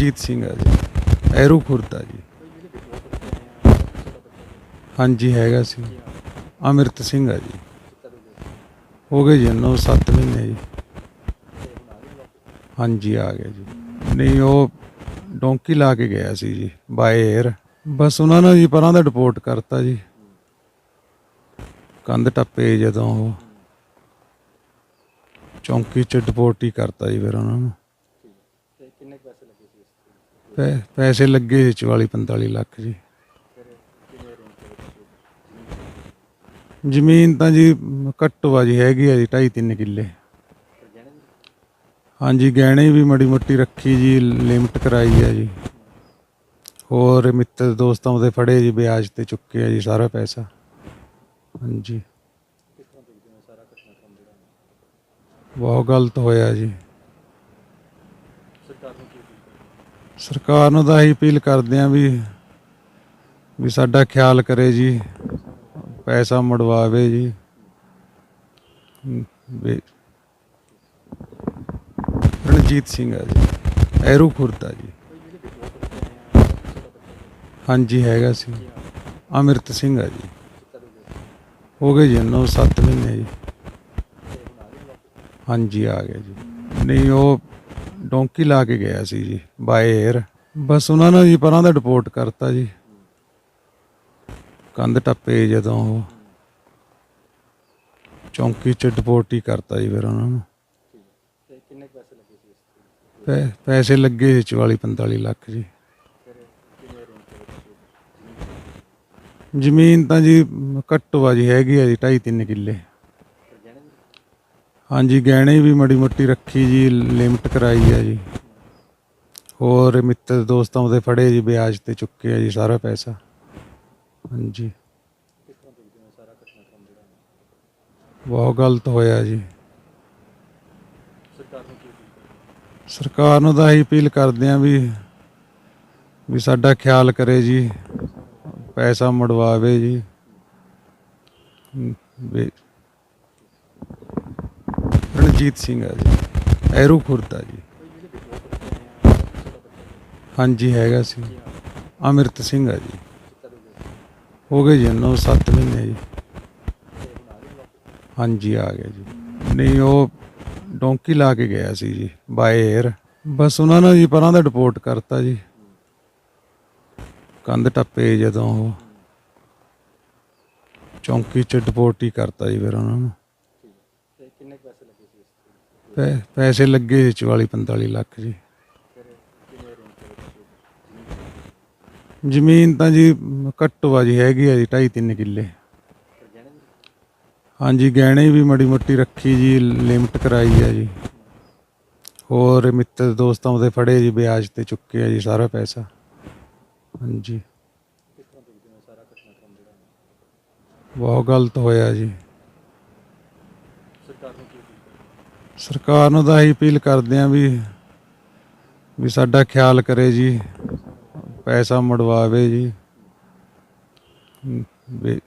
ਰਣਜੀਤ ਸਿੰਘ ਆ ਜੀ। ਐਰੂ ਖੁਰਦਾ ਜੀ। ਹਾਂਜੀ, ਹੈਗਾ ਸੀ। ਅਮਿਰਤ ਸਿੰਘ ਆ ਜੀ। ਹੋ ਗਏ ਜੀ 9-7 ਮਹੀਨੇ ਜੀ। ਹਾਂਜੀ, ਆ ਗਿਆ ਜੀ। ਨਹੀਂ, ਉਹ ਡੋਂਕੀ ਲਾ ਕੇ ਗਿਆ ਸੀ ਜੀ, ਬਾਏ 에ਅਰ ਬਸ ਉਹਨਾਂ ਨੇ ਜੀ ਪਰਾਂ ਦਾ ਰਿਪੋਰਟ ਕਰਤਾ ਜੀ। ਕੰਧ ਟੱਪੇ ਜਦੋਂ ਉਹ। ਚੌਂਕੀ ਚ ਡਿਪੋਰਟ ਹੀ ਕਰਤਾ ਜੀ ਫਿਰ ਉਹਨਾਂ ਨੂੰ ਤੇ ਕਿੰਨੇ ਕੁ ਪੈਸੇ ਲੱਗੇ ਸੀ ਇਸ ਤੇ ਪੈ- ਪੈਸੇ ਲੱਗੇ ਸੀ 44 45 ਲੱਖ ਜੀ। ਜ਼ਮੀਨ ਤਾਂ ਜੀ ਘੱਟੋ ਆ ਜੀ, ਹੈਗੀ ਆ ਜੀ 2.5 3 ਕਿੱਲੇ। ਹਾਂਜੀ, ਗਹਿਣੇ ਵੀ ਮੜੀ ਮੋਟੀ ਰੱਖੀ ਜੀ, ਲਿਮਟ ਕਰਾਈ ਆ ਜੀ। ਹੋਰ ਮਿੱਤਰ ਦੋਸਤਾਂ ਉਹਦੇ ਫੜੇ ਜੀ, ਵਿਆਜ ਤੇ ਚੁੱਕੇ ਆ ਜੀ ਸਾਰਾ ਪੈਸਾ। ਹਾਂਜੀ। ਬਹੁਤ ਗਲਤ ਹੋਇਆ ਜੀ। ਸਰਕਾਰ ਨੂੰ ਕੀ ਸਰਕਾਰ ਨੂੰ ਤਾਂ ਇਹੀ ਅਪੀਲ ਕਰਦੇ ਆ ਵੀ ਵੀ ਸਾਡਾ ਖਿਆਲ ਕਰੇ ਜੀ, ਪੈਸਾ ਮੁੜਵਾਵੇ ਜੀ। ਵੀ- ਰਣਜੀਤ ਸਿੰਘ ਆ ਜੀ ਐਰੂ ਖੁਰਦਾ ਜੀ ਆ ਛੋਟਾ ਹਾਂਜੀ, ਹੈਗਾ ਸੀ। ਅਮਿਰਤ ਸਿੰਘ ਆ ਜੀ। ਹੋ ਗਏ ਜੀ 9-7 ਮਹੀਨੇ ਜੀ। ਹਾਂਜੀ, ਆ ਗਿਆ ਜੀ। ਨਹੀਂ, ਉਹ ਡੋਂਕੀ ਲਾ ਕੇ ਗਿਆ ਸੀ ਜੀ ਬਾਏ 에ਅਰ ਬਸ ਉਹਨਾਂ ਨੇ ਜੀ ਪਰਾਂ ਦਾ ਰਿਪੋਰਟ ਕਰਤਾ ਜੀ। ਕੰਧ ਟੱਪੇ ਜਦੋਂ ਉਹ। ਚੌਂਕੀ ਚ ਰਿਪੋਰਟ ਹੀ ਕਰਤਾ ਜੀ ਫਿਰ ਉਹਨਾਂ ਨੂੰ। ਕਿੰਨੇ ਪੈਸੇ ਲੱਗੇ ਸੀ ਇਸ ਤੇ ਪੈਸੇ ਲੱਗੇ ਸੀ 44 45 ਲੱਖ ਜੀ। ਜ਼ਮੀਨ ਤਾਂ ਜੀ ਘੱਟੋ ਆ ਜੀ, ਹੈਗੀ ਆ ਜੀ 2.5 3 ਕਿੱਲੇ। ਹਾਂਜੀ, ਗਹਿਣੇ ਵੀ ਮੜੀ ਮੋਟੀ ਰੱਖੀ ਜੀ, ਲਿਮਟ ਕਰਾਈ ਹੈ ਜੀ। ਹੋਰ ਮਿੱਤਰ ਦੋਸਤਾਂ ਉਹਦੇ ਫੜੇ ਜੀ, ਵਿਆਜ ਤੇ ਚੁੱਕੇ ਆ ਜੀ ਸਾਰਾ ਪੈਸਾ। ਹਾਂਜੀ। ਬਹੁਤ ਗਲਤ ਹੋਇਆ ਜੀ। ਸਰਕਾਰ ਨੂੰ ਤਾਂ ਇਹੀ ਅਪੀਲ ਕਰਦੇ ਆ ਵੀ ਵੀ ਸਾਡਾ ਖਿਆਲ ਕਰੇ ਜੀ, ਪੈਸਾ ਮੜਵਾਵੇ ਜੀ। ਰਣਜੀਤ ਸਿੰਘ ਆ ਜੀ। ਐਰੂ ਖੁਰਦਾ ਜੀ। ਹਾਂਜੀ, ਹੈਗਾ ਸੀ। ਅਮਿਰਤ ਸਿੰਘ ਆ ਜੀ। ਹੋ ਗਏ ਜੀ 9-7 ਮਹੀਨੇ ਜੀ। ਹਾਂਜੀ, ਆ ਗਿਆ ਜੀ। ਨਹੀਂ, ਉਹ ਡੋਂਕੀ ਲਾ ਕੇ ਗਿਆ ਸੀ ਜੀ, ਬਾਏ 에ਅਰ ਬਸ ਉਹਨਾਂ ਨੇ ਜੀ ਪਰਾਂ ਦਾ ਰਿਪੋਰਟ ਕਰਤਾ ਜੀ। ਕੰਧ ਟੱਪੇ ਜਦੋਂ ਉਹ ਚੌਂਕੀ ਚ ਡਿਪੋਰਟ ਹੀ ਕਰਤਾ ਜੀ ਫਿਰ ਉਹਨਾਂ ਨੂੰ ਠੀਕ ਹੈ ਤੇ ਕਿੰਨੇ ਕੁ ਪੈਸੇ ਲੱਗੇ ਸੀ ਇਸ ਤੇ ਪੈ- ਪੈਸੇ ਲੱਗੇ ਸੀ 44 45 ਲੱਖ ਜੀ। ਜ਼ਮੀਨ ਤਾਂ ਜੀ ਘੱਟੋ ਆ ਜੀ, ਹੈਗੀ ਆ ਜੀ 2.5 3 ਕਿੱਲੇ। ਹਾਂਜੀ, ਗਹਿਣੇ ਵੀ ਮੜੀ ਮੋਟੀ ਰੱਖੀ ਜੀ, ਲਿਮਟ ਕਰਾਈ ਆ ਜੀ। ਹੋਰ ਮਿੱਤਰ ਦੋਸਤਾਂ ਉਹਦੇ ਫੜੇ ਜੀ, ਵਿਆਜ ਤੇ ਚੁੱਕੇ ਆ ਜੀ ਸਾਰਾ ਪੈਸਾ। ਹਾਂਜੀ। ਬਹੁਤ ਗਲਤ ਹੋਇਆ ਜੀ। ਸਰਕਾਰ ਨੂੰ ਕੀ ਸਰਕਾਰ ਨੂੰ ਤਾਂ ਇਹੀ ਅਪੀਲ ਕਰਦੇ ਆ ਵੀ ਵੀ ਸਾਡਾ ਖਿਆਲ ਕਰੇ ਜੀ, ਪੈਸਾ ਮੁੜਵਾਵੇ ਜੀ। ਵੀ-